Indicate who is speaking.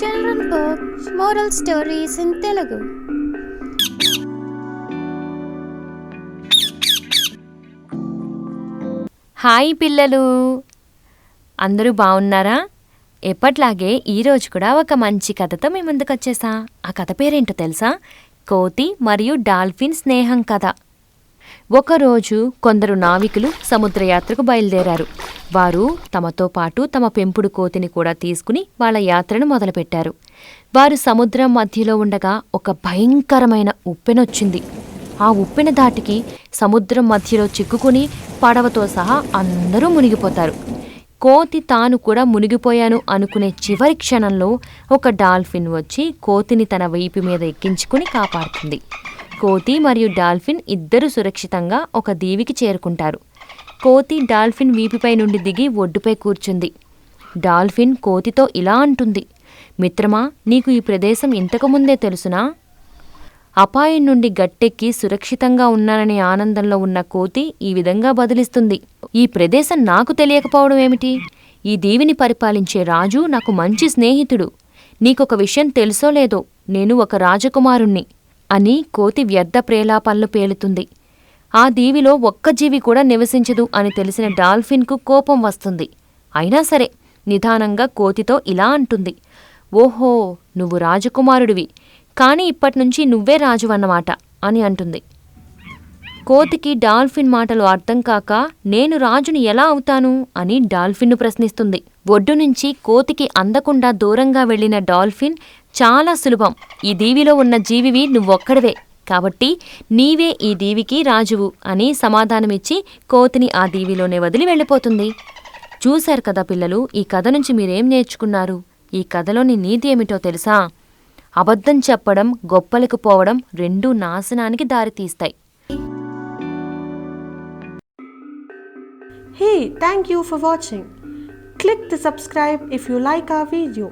Speaker 1: Children book moral stories in Telugu
Speaker 2: hi పిల్లలు. అందరూ బాగున్నారా? ఎప్పట్లాగే ఈరోజు కూడా ఒక మంచి కథతో మీ ముందుకు వచ్చేసా ఆ కథ పేరేంటో తెలుసా? కోతి మరియు డాల్ఫిన్ స్నేహం కథ. ఒకరోజు కొందరు నావికులు సముద్రయాత్రకు బయలుదేరారు. వారు తమతో పాటు తమ పెంపుడు కోతిని కూడా తీసుకుని వాళ్ళ యాత్రను మొదలుపెట్టారు. వారు సముద్రం మధ్యలో ఉండగా ఒక భయంకరమైన ఉప్పెనొచ్చింది. ఆ ఉప్పెన దాటికి సముద్రం మధ్యలో చిక్కుకుని పడవతో సహా అందరూ మునిగిపోతారు. కోతి తాను కూడా మునిగిపోయాను అనుకునే చివరి క్షణంలో ఒక డాల్ఫిన్ వచ్చి కోతిని తన వైపు మీద ఎక్కించుకుని కాపాడుతుంది. కోతి మరియు డాల్ఫిన్ ఇద్దరు సురక్షితంగా ఒక దీవికి చేరుకుంటారు. కోతి డాల్ఫిన్ వీపుపై నుండి దిగి ఒడ్డుపై కూర్చుంది. డాల్ఫిన్ కోతితో ఇలా అంటుంది మిత్రమా నీకు ఈ ప్రదేశం ఇంతకుముందే తెలుసునా? అపాయం నుండి గట్టెక్కి సురక్షితంగా ఉన్నాననే ఆనందంలో ఉన్న కోతి ఈ విధంగా బదిలిస్తుంది. ఈ ప్రదేశం నాకు తెలియకపోవడం ఏమిటి? ఈ దీవిని పరిపాలించే రాజు నాకు మంచి స్నేహితుడు. నీకొక విషయం తెలుసో లేదో నేను ఒక రాజకుమారుణ్ణి. అని కోతి వ్యర్థ ప్రేలాపనలు పేలుతుంది. ఆ దీవిలో ఒక్క జీవి కూడా నివసించదు అని తెలిసిన డాల్ఫిన్కు కోపం వస్తుంది. అయినా సరే నిదానంగా కోతితో ఇలా అంటుంది. ఓహో నువ్వు రాజకుమారుడివి కానీ ఇప్పటినుంచి నువ్వే రాజు అన్నమాట అని అంటుంది. కోతికి డాల్ఫిన్ మాటలు అర్థం కాక నేను రాజుని ఎలా అవుతాను అని డాల్ఫిన్ను ప్రశ్నిస్తుంది. ఒడ్డు నుంచి కోతికి అందకుండా దూరంగా వెళ్ళిన డాల్ఫిన్ చాలా సులభం. ఈ దీవిలో ఉన్న జీవివి నువ్వొక్కడివే. కాబట్టి నీవే ఈ దీవికి రాజువు అని సమాధానమిచ్చి కోతిని ఆ దీవిలోనే వదిలి వెళ్ళిపోతుంది. చూశారు కదా పిల్లలు ఈ కథ నుంచి మీరేం నేర్చుకున్నారు? ఈ కథలోని నీతి ఏమిటో తెలుసా? అబద్ధం చెప్పడం గొప్పలకు పోవడం రెండూ నాశనానికి దారితీస్తాయి
Speaker 3: hey thank you for watching click the subscribe if you like ఆ వీడియో